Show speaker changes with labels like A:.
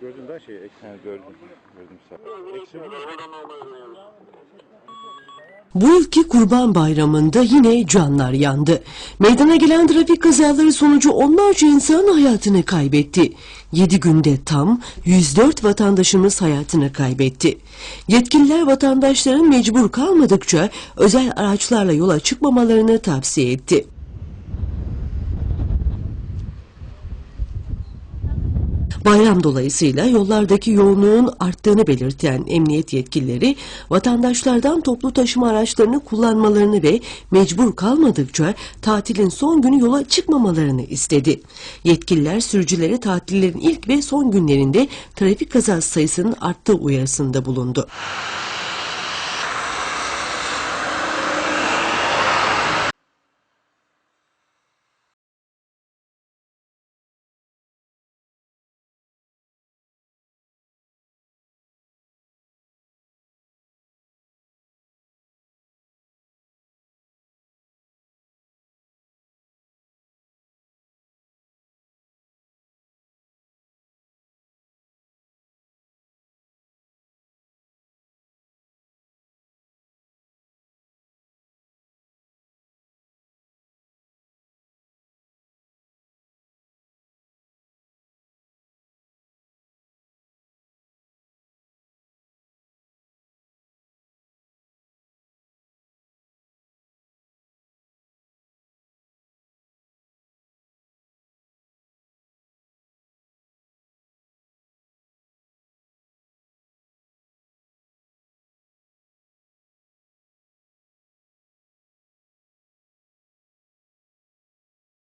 A: Gördün daha şey. Eksi.
B: Gördüm. Gördüm sağ.
A: Eksi bu?
C: Bu yılki Kurban Bayramı'nda yine canlar yandı. Meydana gelen trafik kazaları sonucu onlarca insan hayatını kaybetti. 7 günde tam 104 vatandaşımız hayatını kaybetti. Yetkililer vatandaşların mecbur kalmadıkça özel araçlarla yola çıkmamalarını tavsiye etti. Bayram dolayısıyla yollardaki yoğunluğun arttığını belirten emniyet yetkilileri vatandaşlardan toplu taşıma araçlarını kullanmalarını ve mecbur kalmadıkça tatilin son günü yola çıkmamalarını istedi. Yetkililer sürücülere tatillerin ilk ve son günlerinde trafik kazası sayısının arttığı uyarısında bulundu.